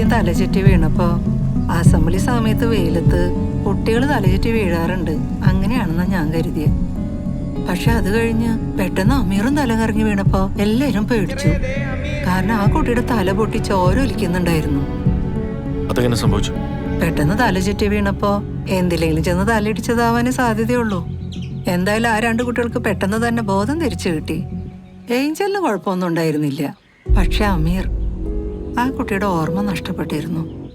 ആദ്യം തലചുറ്റി വീണപ്പോ അസംബ്ലി സമയത്ത് വെയിലത്ത് കുട്ടികൾ തലചുറ്റി വീഴാറുണ്ട്. അങ്ങനെയാണെന്നാ ഞാൻ കരുതിയത് പക്ഷെ അത് കഴിഞ്ഞ് പെട്ടെന്ന് അമീറും തല കറങ്ങി വീണപ്പോ എല്ലാരും പേടിച്ചു. കാരണം ആ കുട്ടിയുടെ തല പൊട്ടി ചോരൊലിക്കുന്നുണ്ടായിരുന്നു അതെങ്ങനെ സംഭവിച്ചു? പെട്ടെന്ന് തല ചുറ്റി വീണപ്പോ എന്തിലെങ്കിലും ചെന്ന് തലയിടിച്ചതാവാനേ സാധ്യതയുള്ളൂ. എന്തായാലും ആ രണ്ട് കുട്ടികൾക്ക് പെട്ടെന്ന് തന്നെ ബോധം തിരിച്ചു കിട്ടി. ഏഞ്ചലിന് കുഴപ്പമൊന്നും ഉണ്ടായിരുന്നില്ല. പക്ഷെ അമീർ ആ കുട്ടിയുടെ ഓർമ്മ നഷ്ടപ്പെട്ടിരുന്നു.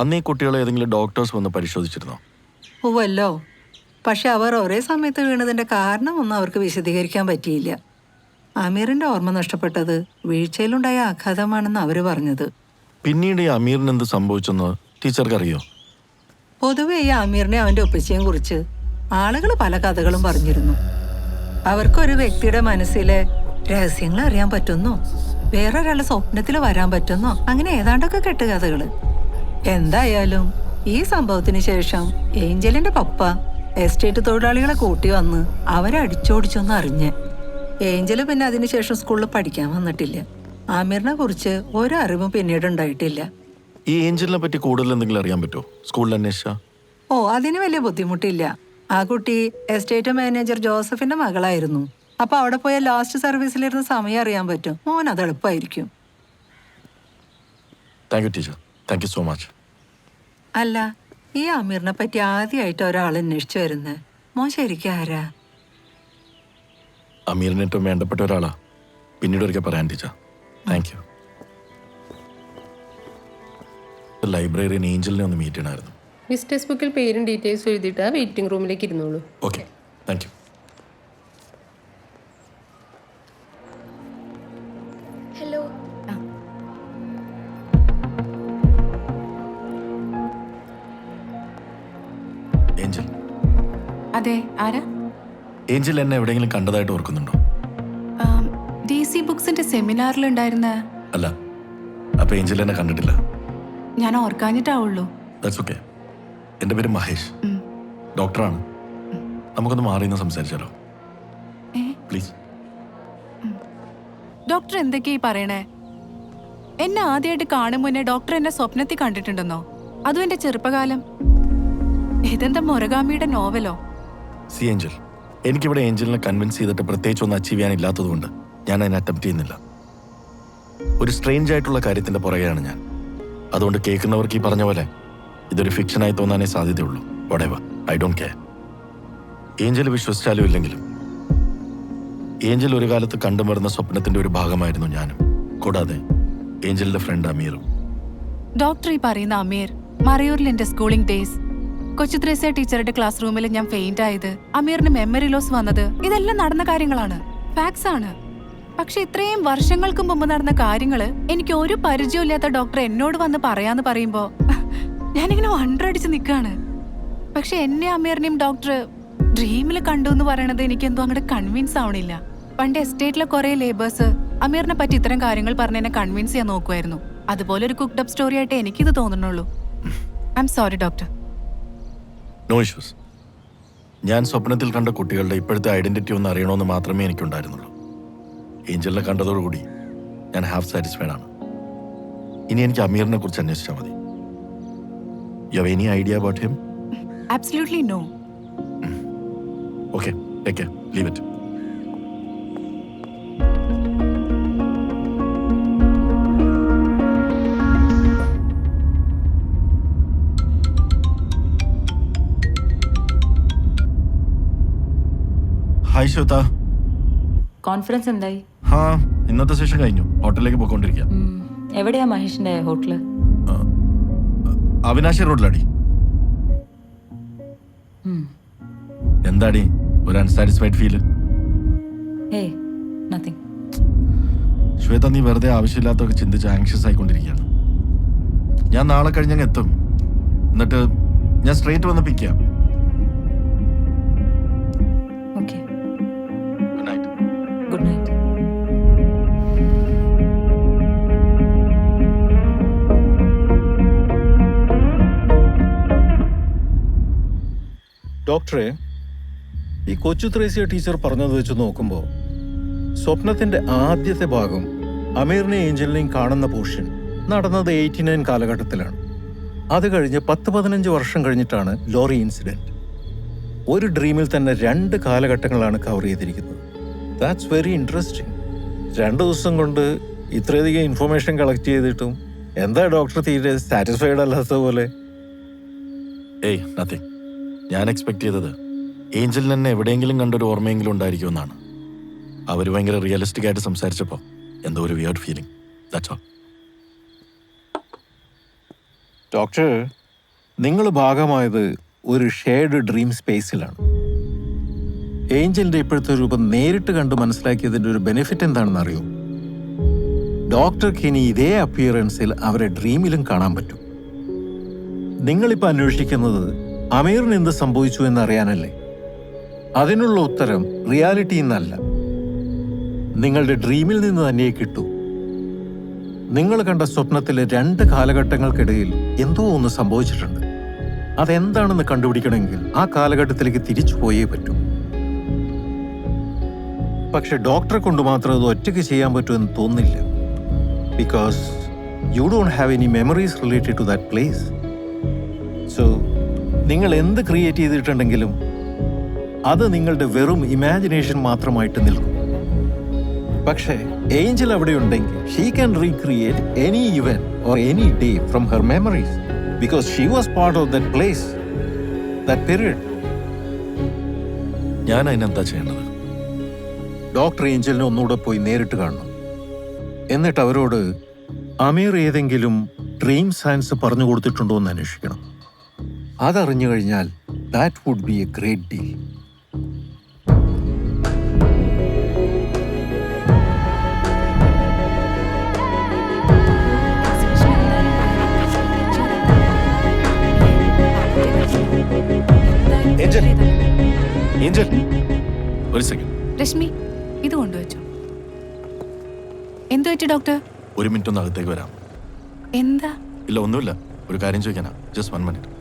അന്ന് ഈ കുട്ടികളെ ഏതെങ്കിലും ഡോക്ടേഴ്സ് വന്ന് പരിശോധിച്ചിരുന്നോ? ഉവല്ലോ പക്ഷെ അവർ ഒരേ സമയത്ത് വീണതിന്റെ കാരണമൊന്നും അവർക്ക് വിശദീകരിക്കാൻ പറ്റിയില്ല. അമീറിന്റെ ഓർമ്മ നഷ്ടപ്പെട്ടത് വീഴ്ചയിലുണ്ടായ ആഘാതമാണെന്ന് അവർ പറഞ്ഞത്. പിന്നീട് ഈ അമീറിന് എന്ത് സംഭവിച്ചെന്ന് ടീച്ചർക്ക് അറിയോ പൊതുവെ ഈ അമീറിനെ അവന്റെ ഒപ്പച്ചയും കുറിച്ച് ആളുകൾ പല കഥകളും പറഞ്ഞിരുന്നു. അവർക്കൊരു വ്യക്തിയുടെ മനസ്സിലെ രഹസ്യങ്ങൾ അറിയാൻ പറ്റുന്നോ? വേറൊരാളുടെ സ്വപ്നത്തിൽ വരാൻ പറ്റുന്നോ? അങ്ങനെ ഏതാണ്ടൊക്കെ കെട്ടുകഥകൾ. എന്തായാലും ഈ സംഭവത്തിന് ശേഷം ഏഞ്ചലിന്റെ പപ്പ എസ്റ്റേറ്റ് തൊഴിലാളികളെ കൂട്ടി വന്ന് അവരെ അടിച്ചോടിച്ചൊന്ന് അറിഞ്ഞ്. ഏഞ്ചൽ പിന്നെ അതിനുശേഷം സ്കൂളിൽ പഠിക്കാൻ വന്നിട്ടില്ല. ആമിറിനെ കുറിച്ച് ഒരറിവും പിന്നീട് ഉണ്ടായിട്ടില്ല. ഈ ഏഞ്ചലിനെ പറ്റി കൂടുതൽ എന്തെങ്കിലും അറിയാൻ പറ്റുമോ? സ്കൂളിൽ അന്വേഷിച്ചാ? ഓ അതിന് വലിയ ബുദ്ധിമുട്ടില്ല. ആ കുട്ടി എസ്റ്റേറ്റ് മാനേജർ ജോസഫിന്റെ മകളായിരുന്നു. അപ്പൊ അവിടെ പോയ ലാസ്റ്റ് സർവീസിലിരുന്ന സമയം അറിയാൻ പറ്റും. മോൻ അത് എളുപ്പമായിരിക്കും thank you teacher thank you so much അല്ല ഈ അമീറിനെ പറ്റി ആദ്യമായിട്ട് ഒരാൾ അന്വേഷിച്ചു വരുന്നത് മോൻ ശരിക്കും ആരാ? അമീറിന് ഏറ്റവും വേണ്ടപ്പെട്ട ഒരാളാ. പിന്നീട് ഒരിക്കൽ പറയാൻ ടീച്ചർ താങ്ക് യു ലൈബ്രറിയൻ ഏഞ്ചലിനെ ഒന്ന് മീറ്റ് ചെയ്യണമായിരുന്നു. മിസ് ടെക്സ്റ്റ് ബുക്കിൽ പേരും ഡീറ്റെയിൽസും എഴുതിയിട്ട് ആ വെയിറ്റിംഗ് റൂമിലേക്ക് ഇരുന്നോളൂ. Okay thank you Angel. അതെ ആരാ? ഏഞ്ചൽ എന്നെ എവിടെയെങ്കിലും കണ്ടതായിട്ട് ഓർക്കുന്നുണ്ടോ? ഡി സി ബുക്സിന്റെ സെമിനാറിലുണ്ടായിരുന്ന അല്ല അപ്പൊ ഏഞ്ചൽ എന്നെ കണ്ടിട്ടില്ല. ഞാൻ ഓർക്കാഞ്ഞിട്ടാവുള്ളൂ. ദാറ്റ്സ് ഓക്കെ എന്റെ പേര് മഹേഷ്. ഡോക്ടറാണ്. നമുക്കൊന്ന് മാറി നിന്ന് സംസാരിച്ചാലോ? പ്ലീസ് ഡോക്ടർ എന്തൊക്കെയാ ഈ പറയണേ? എന്നെ ആദ്യമായിട്ട് കാണും മുന്നേ ഡോക്ടർ എന്നെ സ്വപ്നത്തിൽ കണ്ടിട്ടുണ്ടെന്നോ? അതും എന്റെ ചെറുപ്പകാലം. ഇതെന്താ മുരഗാമിയുടെ നോവലോ? സി ഏഞ്ചൽ എനിക്കിവിടെ ഏഞ്ചലിനെ കൺവിൻസ് ചെയ്തിട്ട് പ്രത്യേകിച്ച് ഒന്നും അച്ചീവ് ചെയ്യാനില്ലാത്തതുകൊണ്ട് ഞാൻ അതിനെ അറ്റംപ്റ്റ് ചെയ്യുന്നില്ല. ഒരു സ്ട്രേഞ്ച് ആയിട്ടുള്ള കാര്യത്തിന്റെ പുറകെയാണ് ഞാൻ. അതുകൊണ്ട് കേൾക്കുന്നവർക്ക് ഈ പറഞ്ഞ പോലെ ഇതൊരു ഫിക്ഷനായി തോന്നാനേ സാധ്യതയുള്ളൂ. Whatever I don't care Angel വിശ്വസിച്ചാലും ഇല്ലെങ്കിലും ഏഞ്ചൽ ഒരു കാലത്ത് കണ്ടു കണ്ടുമറുന്ന സ്വപ്നത്തിന്റെ ഒരു ഭാഗമായിരുന്നു ഞാനും. കൂടാതെ ഏഞ്ചലിന്റെ ഫ്രണ്ട് അമീറും. ഡോക്ടർ ഈ പറയുന്ന അമീർ മറയൂരിൽ എന്റെ സ്കൂളിംഗ് ഡേയ്സ് കൊച്ചു ത്രേസ ടീച്ചറുടെ ക്ലാസ് റൂമിൽ ഞാൻ ഫെയിന്റ് ആയത് അമീറിന് മെമ്മറി ലോസ് വന്നത്. ഇതെല്ലാം നടന്ന കാര്യങ്ങളാണ്. ഫാക്സ് ആണ്. പക്ഷെ ഇത്രയും വർഷങ്ങൾക്ക് മുമ്പ് നടന്ന കാര്യങ്ങൾ എനിക്ക് ഒരു പരിചയമില്ലാത്ത ഡോക്ടർ എന്നോട് വന്ന് പറയാന്ന് പറയുമ്പോ ഞാനിങ്ങനെ വണ്ടടിച്ച് നിൽക്കാണ് പക്ഷെ എന്നെ അമീറിനെയും ഡോക്ടർ ഡ്രീമിൽ കണ്ടു എന്ന് പറയണത് എനിക്ക് എന്തോ അങ്ങോട്ട് കൺവിൻസ് ആവണില്ല. പണ്ട് എസ്റ്റേറ്റിലെ കുറെ ലേബേഴ്സ് അമീറിനെ പറ്റി ഇത്തരം കാര്യങ്ങൾ പറഞ്ഞ് എന്നെ കൺവിൻസ് ചെയ്യാൻ നോക്കുമായിരുന്നു അതുപോലെ ഒരു കുക്ക്ഡപ്പ് സ്റ്റോറി ആയിട്ട് എനിക്കിത് തോന്നുന്നുള്ളൂ. I'm sorry doctor no issues ഞാൻ സ്വപ്നത്തിൽ കണ്ട കുട്ടികളുടെ ഇപ്പോഴത്തെ ഐഡന്റിറ്റി ഒന്ന് അറിയണമെന്ന് മാത്രമേ എനിക്കുണ്ടായിരുന്നുള്ളൂ. ഏഞ്ചലിനെ കണ്ടതോടുകൂടി ഞാൻ ഹാഫ് സാറ്റിസ്ഫൈഡ് ആണ്. ഇനി എനിക്ക് അമീറിനെ കുറിച്ച് അന്വേഷിച്ചാൽ മതി. You have any idea about him absolutely no okay take leave it Shweta conference എന്തായി? ഹാ ഇന്നത്തെ സെഷൻ കഴിഞ്ഞു. ഹോട്ടലിലേക്ക് പോയിക്കൊണ്ടിരിക്കുക എവിടെയാ മഹേഷിന്റെ ഹോട്ടൽ? അവിനാശി റോഡിലടി. എന്താടി ഒരു unsatisfied feel hey nothing Shweta നീ വെറുതെ ആവശ്യമില്ലാത്തൊക്കെ ചിന്തിച്ച് ആങ്ഷ്യസ് ആയിക്കൊണ്ടിരിക്കുകയാണ്. ഞാൻ നാളെ കഴിഞ്ഞങ്ങ് എത്തും. എന്നിട്ട് ഞാൻ സ്ട്രേറ്റ് വന്ന് പിക്ക് ചെയ്യാം. ഡോക്ടറെ ഈ കൊച്ചു ത്രേസ്യ ടീച്ചർ പറഞ്ഞത് വെച്ച് നോക്കുമ്പോൾ സ്വപ്നത്തിന്റെ ആദ്യത്തെ ഭാഗം അമീറിനെയും ഏഞ്ചലിനെയും കാണുന്ന പോർഷൻ നടന്നത് എയ്റ്റി നയൻ കാലഘട്ടത്തിലാണ്. അത് കഴിഞ്ഞ് പത്ത് പതിനഞ്ച് വർഷം കഴിഞ്ഞിട്ടാണ് ലോറി ഇൻസിഡന്റ് ഒരു ഡ്രീമിൽ തന്നെ രണ്ട് കാലഘട്ടങ്ങളാണ് കവർ ചെയ്തിരിക്കുന്നത്. ദാറ്റ്സ് വെരി ഇൻട്രസ്റ്റിംഗ് രണ്ട് ദിവസം കൊണ്ട് ഇത്രയധികം ഇൻഫർമേഷൻ കളക്ട് ചെയ്തിട്ടും എന്താ ഡോക്ടർ തീരെ സാറ്റിസ്ഫൈഡ് അല്ലാത്ത പോലെ? ഏയ് നത്തിങ് ഞാൻ എക്സ്പെക്ട് ചെയ്തത് ഏഞ്ചലിന് എന്നെ എവിടെയെങ്കിലും കണ്ടൊരു ഓർമ്മയെങ്കിലും ഉണ്ടായിരിക്കുമെന്നാണ്. അവർ ഭയങ്കര റിയലിസ്റ്റിക് ആയിട്ട് സംസാരിച്ചപ്പോൾ എന്തോ ഒരു weird feeling that's all doctor നിങ്ങൾ ഭാഗമായത് ഒരു ഷെയർഡ് ഡ്രീം സ്പേസിലാണ് ഏഞ്ചലിന്റെ ഇപ്പോഴത്തെ രൂപം നേരിട്ട് കണ്ട് മനസ്സിലാക്കിയതിന്റെ ഒരു ബെനിഫിറ്റ് എന്താണെന്ന് അറിയോ ഡോക്ടർക്ക് ഇനി ഇതേ അപ്പിയറൻസിൽ അവരെ ഡ്രീമിലും കാണാൻ പറ്റും. നിങ്ങളിപ്പോൾ അന്വേഷിക്കുന്നത് അമീറിന് എന്ത് സംഭവിച്ചു എന്നറിയാനല്ലേ? അതിനുള്ള ഉത്തരം റിയാലിറ്റി എന്നല്ല നിങ്ങളുടെ ഡ്രീമിൽ നിന്ന് തന്നെ കിട്ടൂ. നിങ്ങൾ കണ്ട സ്വപ്നത്തിലെ രണ്ട് കാലഘട്ടങ്ങൾക്കിടയിൽ എന്തോ ഒന്ന് സംഭവിച്ചിട്ടുണ്ട്. അതെന്താണെന്ന് കണ്ടുപിടിക്കണമെങ്കിൽ ആ കാലഘട്ടത്തിലേക്ക് തിരിച്ചു പോയേ പറ്റൂ. പക്ഷെ ഡോക്ടറെ കൊണ്ട് മാത്രം അത് ഒറ്റയ്ക്ക് ചെയ്യാൻ പറ്റുമെന്ന് തോന്നില്ല because you don't have any memories related to that place so നിങ്ങൾ എന്ത് ക്രിയേറ്റ് ചെയ്തിട്ടുണ്ടെങ്കിലും അത് നിങ്ങളുടെ വെറും ഇമാജിനേഷൻ മാത്രമായിട്ട് നിൽക്കും. പക്ഷേ ഏഞ്ചൽ അവിടെ ഉണ്ടെങ്കിൽ she can recreate any event or any day from her memories because she was part of that place that period ഞാൻ അതിനെന്താ ചെയ്യേണ്ടത്? ഡോക്ടർ ഏഞ്ചലിനെ ഒന്നുകൂടെ പോയി നേരിട്ട് കാണണം. എന്നിട്ട് അവരോട് അമീർ ഏതെങ്കിലും ഡ്രീം സയൻസ് പറഞ്ഞു കൊടുത്തിട്ടുണ്ടോ എന്ന് അന്വേഷിക്കണം. അതറിഞ്ഞു കഴിഞ്ഞാൽ that would be a great deal Angel Angel. ഒരു സെക്കൻഡ് രശ്മി ഇത് കൊണ്ടുവച്ചു. എന്തു പറ്റി ഡോക്ടർ? ഒരു മിനിറ്റ് ഒന്ന് അകത്തേക്ക് വരാം. എന്താ? ഇല്ല ഒന്നുമില്ല. ഒരു കാര്യം ചോദിക്കാനാ. ജസ്റ്റ് വൺ മിനിറ്റ്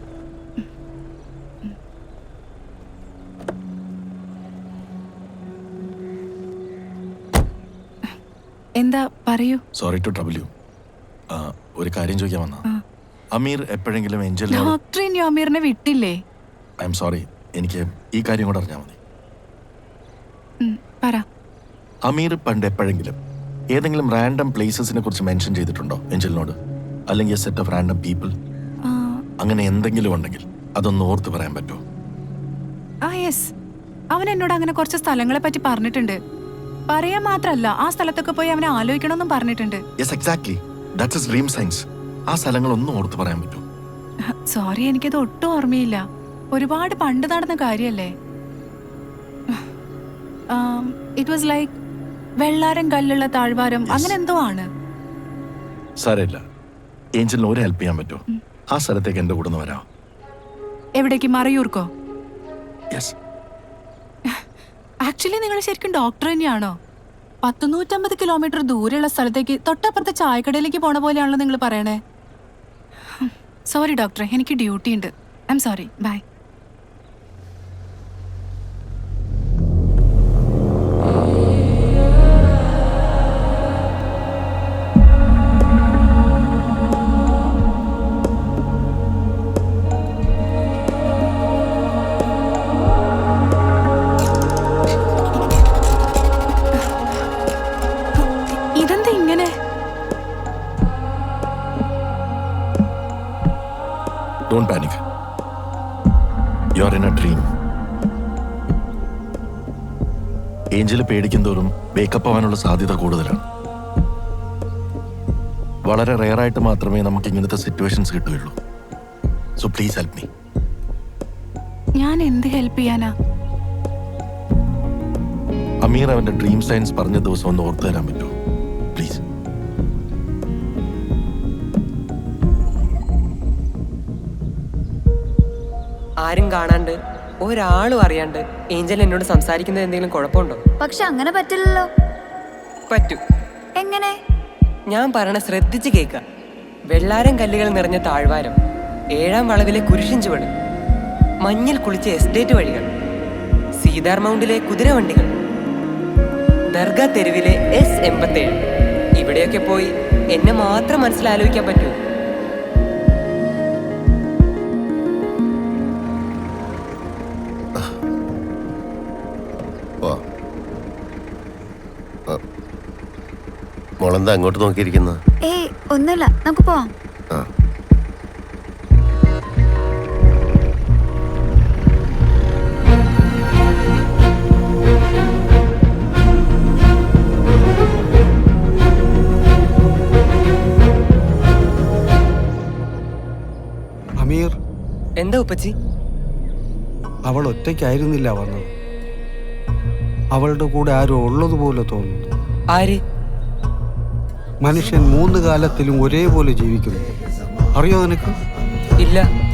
എന്താ? പറയൂ. സോറി ടു ട്രബിൾ യു ഒരു കാര്യം ചോദിക്കാൻ വന്നാ. അമീർ എപ്പോഴെങ്കിലും എഞ്ചൽ ഡോക്ടർ ഇനി അമീറിനെ വിട്ടില്ലേ? ഐ ആം സോറി എനിക്ക് ഈ കാര്യം കൂടെ അറിഞ്ഞാൽ മതി. പറ. അമീർ പണ്ട് എപ്പോഴെങ്കിലും ഏതെങ്കിലും റാൻഡം പ്ലേസസിനെ കുറിച്ച് മെൻഷൻ ചെയ്തിട്ടുണ്ടോ എഞ്ചലിനോട് അല്ലെങ്കിൽ സെറ്റ് ഓഫ് റാൻഡം പീപ്പിൾ അങ്ങനെ എന്തെങ്കിലും ഉണ്ടെങ്കിൽ അതൊന്ന് ഓർത്ത് പറയാൻ പറ്റുമോ? ആ യെസ് അവൻ എന്നോട് അങ്ങനെ കുറച്ച് സ്ഥലങ്ങളെ പറ്റി പറഞ്ഞിട്ടുണ്ട്. പറയാൻ മാത്രല്ല ആ സ്ഥലത്തൊക്കെ പോയി അവനെ ആലോചിക്കണമെന്നും പറഞ്ഞിട്ടുണ്ട്. Yes exactly that's is dream science ആ സ്ഥലങ്ങളൊന്നും ഓർത്ത് പറയാൻ പറ്റുമോ സോറി എനിക്കത് ഒട്ടും ഓർമ്മയില്ല. ഒരുപാട് പണ്ട് നടന്ന കാര്യല്ലേ? ഇറ്റ് വാസ് ലൈക്ക് വെള്ളാരം കല്ലുള്ള താഴ്വാരം അങ്ങനെ എന്തോ ആണ്. സാരമില്ല. ഏഞ്ചലിന് ഒരു ഹെൽപ്പ് ചെയ്യാൻ പറ്റുമോ? ആ സ്ഥലത്തേക്ക് എന്റെ കൂടെ വരാം. എവിടേക്ക്? മറയൂർക്കോ? യെസ് ആക്ച്വലി നിങ്ങൾ ശരിക്കും ഡോക്ടർ തന്നെയാണോ? പത്ത് നൂറ്റമ്പത് കിലോമീറ്റർ ദൂരെയുള്ള സ്ഥലത്തേക്ക് തൊട്ടപ്പുറത്തെ ചായക്കടയിലേക്ക് പോണ പോലെയാണല്ലോ നിങ്ങൾ പറയണേ. സോറി ഡോക്ടറെ എനിക്ക് ഡ്യൂട്ടി ഉണ്ട്. I'm sorry bye you are in a dream Angel പേടിക്കും തോറും വേക്കപ്പ് ആവാനുള്ള സാധ്യത കൂടുതലാണ്. വളരെ റെയറായിട്ട് മാത്രമേ നമുക്ക് ഇങ്ങനത്തെ സിറ്റുവേഷൻസ് കിട്ടുകയുള്ളൂ. സോ പ്ലീസ് ഹെൽപ്പ് മീ ഞാൻ എന്ത് ഹെൽപ്പ് ചെയ്യാനാ? അമീർ അവന്റെ ഡ്രീം സയൻസ് പറഞ്ഞ ദിവസം ഒന്ന് ഓർത്തു തരാൻ പറ്റുമോ? ആരും കാണാണ്ട് ഒരാളും അറിയാണ്ട് ഏഞ്ചൽ എന്നോട് സംസാരിക്കുന്നത് എന്തെങ്കിലും കുഴപ്പമുണ്ടോ? പക്ഷെ അങ്ങനെ പറ്റില്ലല്ലോ. പറ്റൂ. എങ്ങനെ? ഞാൻ പറയണ ശ്രദ്ധിച്ച് കേൾക്ക. വെള്ളാരം കല്ലുകൾ നിറഞ്ഞ താഴ്വാരം ഏഴാം വളവിലെ കുരിശിൻ ചുവട് മഞ്ഞിൽ കുളിച്ച എസ്റ്റേറ്റ് വഴികൾ സീതാർ മൗണ്ടിലെ കുതിരവണ്ടികൾ ദർഗ തെരുവിലെ എസ് എൺപത്തേഴ്. ഇവിടെയൊക്കെ പോയി എന്നെ മാത്രം മനസ്സിലാലോചിക്കാൻ പറ്റൂ. വാ. മോളെന്താ അങ്ങോട്ട് നോക്കിയിരിക്കുന്നത് ഏയ് ഒന്നുമില്ല. നമുക്ക് പോവാം. ആ. അമീർ എന്താ ഉപ്പച്ചി? അവൾ ഒറ്റയ്ക്കായിരുന്നില്ല വന്നത്. അവളുടെ കൂടെ ആരോ ഉള്ളതുപോലെ തോന്നുന്നു. ആര്? മനുഷ്യൻ മൂന്ന് കാലത്തിലും ഒരേപോലെ ജീവിക്കുന്നു. അറിയോ നിനക്ക്? ഇല്ല.